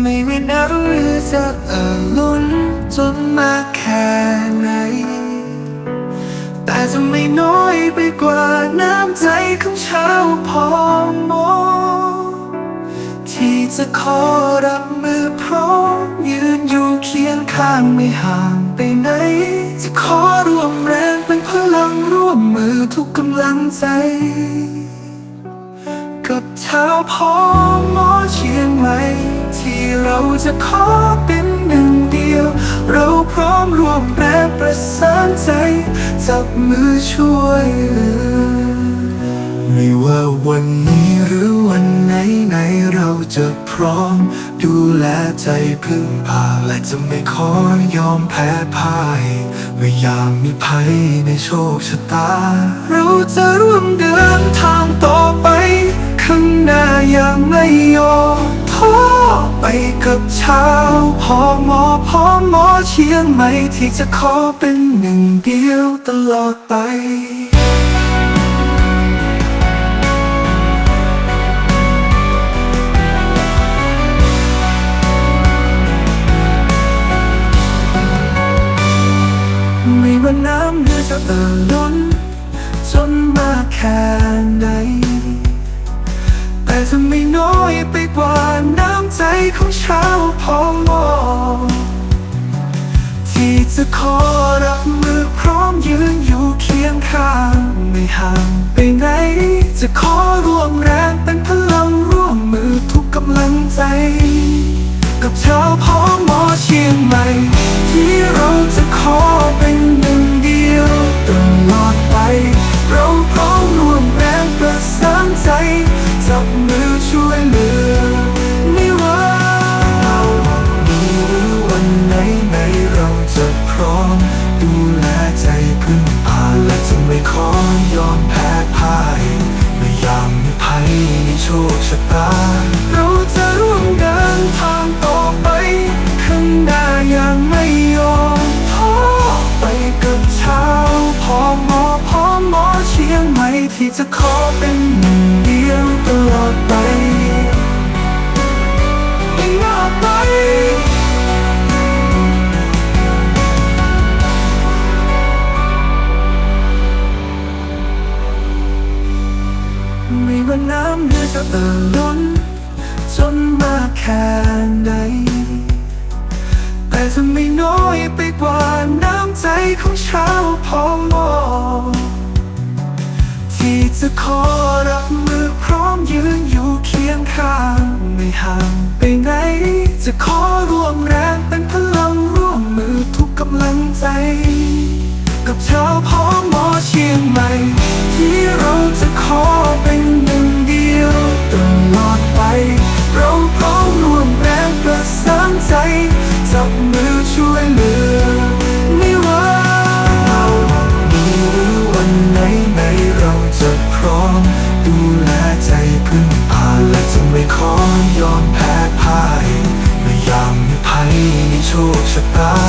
ไม่ว่าหนาหรือจะเอ่อล้นจนมาแค่ไหน แต่จะไม่น้อยไปกว่าน้ำใจของชาวพอมอที่จะขอรับมือพร้อมยืนอยู่เคียงข้างไม่ห่างไปไหน จะขอร่วมแรงเป็นพลังร่วมมือทุกกำลังใจ กับชาวพอมอเชียงใหม่ ที่เราจะขอเป็นหนึ่งเดียว เราพร้อมร่วมแรงประสานใจ จับมือช่วยเหลือไม่ว่าวันนี้หรือวันไหนไหนเราจะพร้อม ดูแลใจพึ่งพาและจะไม่ขอยอมแพ้พ่ายเมื่อยามมีภัยในโชคชะตา เราจะร่วมเดินทางต่อไป ข้างหน้าอย่างไม่ยอม ไปกับเช้าพอหมอพอหมอเชียงใหม่ที่จะขอเป็นหนึ่งเดียวตลอดไปไม่ว่าน้ำเรือจะเอ่อล้น จนมากแค่ไหน ของชาวพอมอที่จะขอรับมือพร้อมยืนอยู่เคียงข้างไม่ห่างไปไหน จะขอร่วมแรงเป็นพลังร่วมมือทุกกำลังใจ กับชาวพอมอเชียงใหม่ที่เราจะ โว่าน้ำเรือจะเอ่อล้นจนมากแค่ไหน แต่จะไม่น้อยไปกว่าน้ำใจของชาวพอมอที่จะขอรับมือพร้อมยืนอยู่เคียงข้างไม่ห่างไปไหน จะขอร่วมแรงเป็นพลังร่วมมือทุกกำลังใจ กับชาวพอมอเชียงใหม่ ที่เราจะขอเป็น ในโชะตา